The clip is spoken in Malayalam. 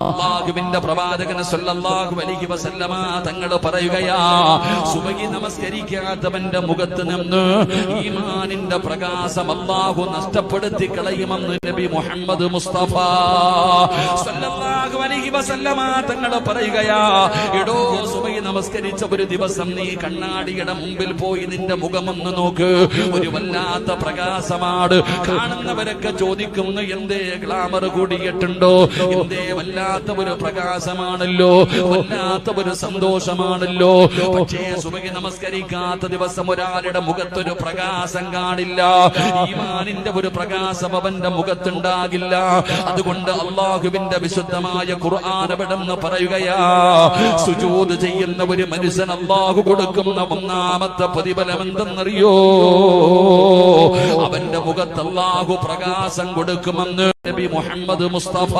അള്ളാഹുവിന്റെ പ്രവാചകൻ സല്ലല്ലാഹു അലൈഹി വസല്ലമ തങ്ങൾ പറയുകയാ സുബഹി നമസ്കരിക്കാത്തവന്റെ മുഖത്ത് നിന്ന് ഈമാനിന്റെ പ്രകാശം അള്ളാഹു നഷ്ടപ്പെടുത്തി കളയുമെന്ന് നബി മുഹമ്മദ് മുസ്തഫ സല്ലല്ലാഹു അലൈഹി വസല്ലമ തങ്ങൾ പറയുകയാ എടോ സുബഹി നമസ്കരിച്ച ഒരു ദിവസം നീ കണ്ണാടിയുടെ മുമ്പിൽ പോയി നിന്റെ മുഖമൊന്ന് നോക്ക് ഒരു വല്ലാത്ത പ്രകാശമാണ്. കാണുന്നവരൊക്കെ ചോദിക്കുന്നു എന്തേ ഗ്ലാമർ കൂടിയിട്ടുണ്ടോ? എന്തേ വല്ലാത്ത ഒരു പ്രകാശമാണല്ലോ വല്ലാത്ത ഒരു സന്തോഷമാണല്ലോ. പക്ഷേ സുബഹി നമസ്കരിക്കാത്ത ദിവസം ഒരാളുടെ മുഖത്തൊരു പ്രകാശം കാണില്ല. ഈമാനിന്റെ ഒരു പ്രകാശം അവന്റെ മുഖത്തുണ്ടാകില്ല. അതുകൊണ്ട് അള്ളാഹുവിന്റെ വിശുദ്ധമായ ഖുർആാനവിടെന്ന് പറയുകയാ? സുജൂത് ചെയ്യുന്ന ഒരു മനുഷ്യൻ അള്ളാഹു കൊടുക്കുന്ന ഒന്നാമത്തെ പ്രതിഫലം എന്തെന്നറിയോ? അവന്റെ മുഖത്ത് അള്ളാഹു പ്രകാശം കൊടുക്കുമെന്ന് നബി മുഹമ്മദ് മുസ്തഫ